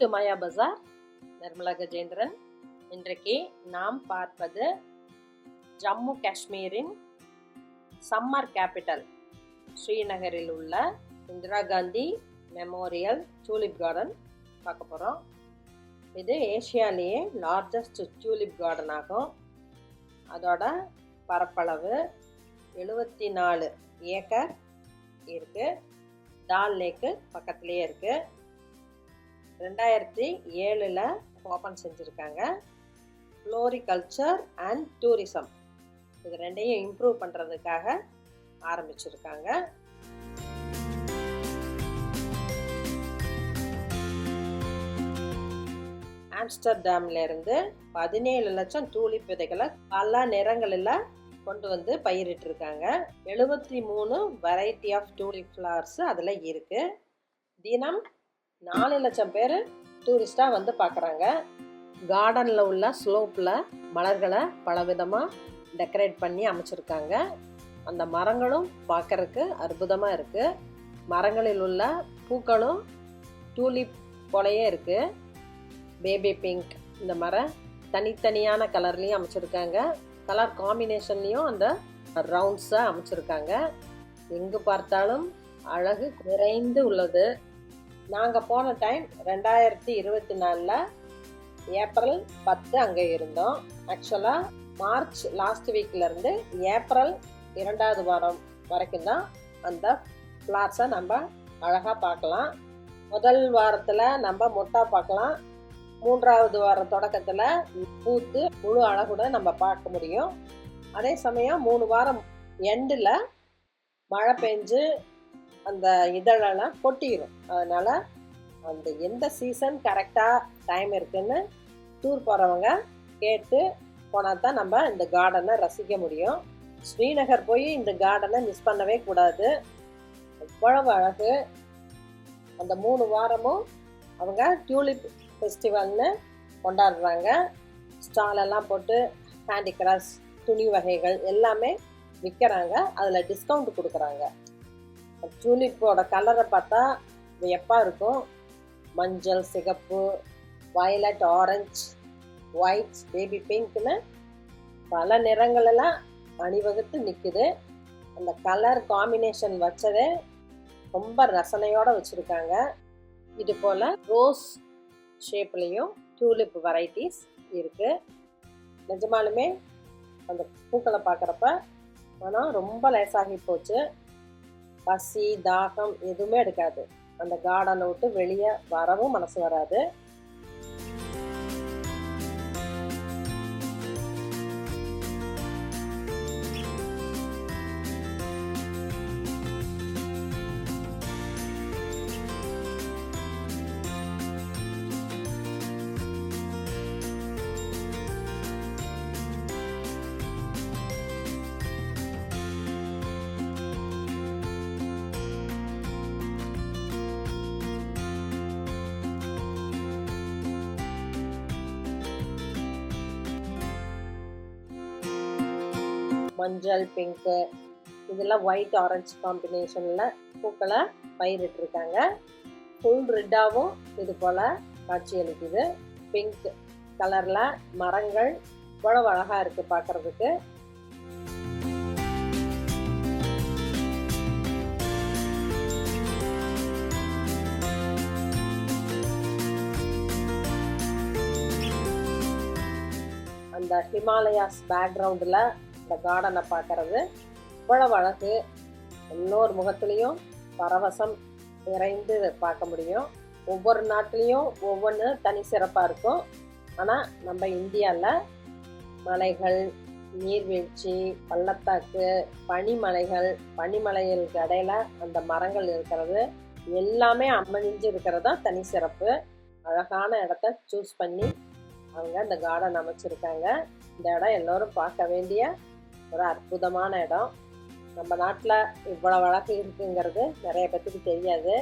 To Maya Bazaar Nirmala Gajendran இன்றைக்கு நாம் பார்ப்பது ஜம்மு காஷ்மீரின் சம்மர் கேபிட்டல் ஸ்ரீநகரில் உள்ள Indira Gandhi memorial tulip garden பார்க்க போகிறோம் இது ஏஷியாலேயே லார்ஜஸ்ட் டியூலிப் கார்டன் ஆகும். அதோட பரப்பளவு எழுபத்தி நாலு ஏக்கர் இருக்குது டால் லேக்கு பக்கத்துலேயே இருக்குது ரெண்டாயிரத்தி ஏழில் ஓப்பன் செஞ்சுருக்காங்க. Floriculture and tourism. இது ரெண்டையும் இம்ப்ரூவ் பண்ணுறதுக்காக ஆரம்பிச்சிருக்காங்க. ஆம்ஸ்டர்டாம்ல இருந்து பதினேழு லட்சம் டூலிப் விதைகளை பல நிறங்களில் கொண்டு வந்து பயிரிட்டிருக்காங்க. எழுபத்தி மூணு வெரைட்டி ஆஃப் டூலிப் ஃப்ளவர்ஸ் அதில் இருக்குது தினம் நாலு லட்சம் பேர் டூரிஸ்டாக வந்து பார்க்குறாங்க கார்டனில் உள்ள ஸ்லோப்பில் மலர்களை பலவிதமாக டெக்கரேட் பண்ணி அமைச்சிருக்காங்க. அந்த மரங்களும் பார்க்கறதுக்கு அற்புதமாக இருக்குது மரங்களில் உள்ள பூக்களும் டூலிப் போலயே இருக்குது பேபி பிங்க் இந்த மரம் தனித்தனியான கலர்லேயும் அமைச்சிருக்காங்க. கலர் காம்பினேஷன்லேயும் அந்த ரவுண்ட்ஸாக அமைச்சிருக்காங்க. எங்கு பார்த்தாலும் அழகு நிறைந்து உள்ளது. நாங்கள் போன டைம் ரெண்டாயிரத்தி இருபத்தி நாலில் ஏப்ரல் பத்து அங்கே இருந்தோம். ஆக்சுவலாக மார்ச் லாஸ்ட் வீக்லேருந்து ஏப்ரல் இரண்டாவது வாரம் வரைக்கும் தான் அந்த ஃப்ளார்ஸை நம்ம அழகாக பார்க்கலாம். முதல் வாரத்தில் நம்ம மொட்டா பார்க்கலாம். மூன்றாவது வார தொடக்கத்தில் பூத்து முழு அழகுடன் நம்ம பார்க்க முடியும். அதே சமயம் மூணு வாரம் எண்டில் மழை பெஞ்சு அந்த இதழெல்லாம் கொட்டிடும் அதனால் அந்த எந்த சீசன் கரெக்டாக டைம் இருக்குன்னு டூர் போகிறவங்க கேட்டு போனால் தான் நம்ம இந்த கார்டனை ரசிக்க முடியும். ஸ்ரீநகர் போய் இந்த கார்டனை மிஸ் பண்ணவே கூடாது. அவ்வளவு அழகு. அந்த மூணு வாரமும் அவங்க டியூலிப் ஃபெஸ்டிவல்னு கொண்டாடுறாங்க. ஸ்டாலெல்லாம் போட்டு ஹேண்டிகிராஃப்ட்ஸ் துணி வகைகள் எல்லாமே விற்கிறாங்க அதில் டிஸ்கவுண்ட் கொடுக்குறாங்க. டியூலிப்போட கலரை பார்த்தா வியப்பாக இருக்கும்? மஞ்சள் சிகப்பு வயலட் ஆரஞ்சு ஒயிட் பேபி பிங்க்னு பல நிறங்களெல்லாம் அணிவகுத்து நிற்குது அந்த கலர் காம்பினேஷன் வச்சதே ரொம்ப ரசனையோடு வச்சுருக்காங்க. இது போல் ரோஸ் ஷேப்லேயும் டியூலிப் வெரைட்டிஸ் இருக்குது நிஜமாலுமே அந்த பூக்களை பார்க்குறப்ப ஆனால் ரொம்ப லேசாகி போச்சு. பசி தாகம் எதுவுமே எடுக்காது. அந்த கார்டனை விட்டு வெளியே வரவும் மனசு வராது. மஞ்சள் பிங்க்கு இதெல்லாம் ஒயிட் ஆரஞ்சு காம்பினேஷனில் பூக்களை பயிரிட்டிருக்காங்க. ஃபுல் ரெட்டாகவும் இது போல் காட்சியளிக்குது பிங்க் கலரில் மரங்கள் இவ்வளவு அழகாக இருக்குது பார்க்குறதுக்கு அந்த ஹிமாலயாஸ் பேக்ரவுண்டில் இந்த கார்டனை பார்க்கறது இவ்வளவு அழகு. எல்லோர் முகத்துலேயும் பரவசம் நிறைந்து பார்க்க முடியும். ஒவ்வொரு நாட்டிலையும் ஒவ்வொன்று தனி சிறப்பாக இருக்கும். ஆனால் நம்ம இந்தியாவில் மலைகள் நீர்வீழ்ச்சி பள்ளத்தாக்கு பனிமலைகள் பனிமலைகளுக்கு இடையில அந்த மரங்கள் இருக்கிறது. எல்லாமே அமைஞ்சு இருக்கிறது தான் தனி சிறப்பு. அழகான இடத்த சூஸ் பண்ணி அவங்க இந்த கார்டன் அமைச்சிருக்காங்க. இந்த இடம் எல்லோரும் பார்க்க வேண்டிய ஒரு அற்புதமான இடம். நம்ம நாட்டில் இவ்வளோ வழக்கு இருக்குங்கிறது நிறைய பேத்துக்கு தெரியாது.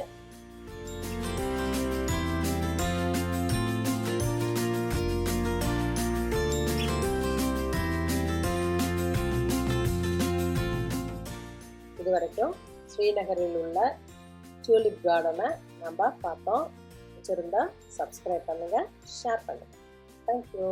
இது வரைக்கும் ஸ்ரீநகரில் உள்ள டியூலிப் கார்டனை நம்ம பார்த்தோம். வச்சுருந்தா சப்ஸ்கிரைப் பண்ணுங்கள் ஷேர் பண்ணுங்கள் தேங்க்யூ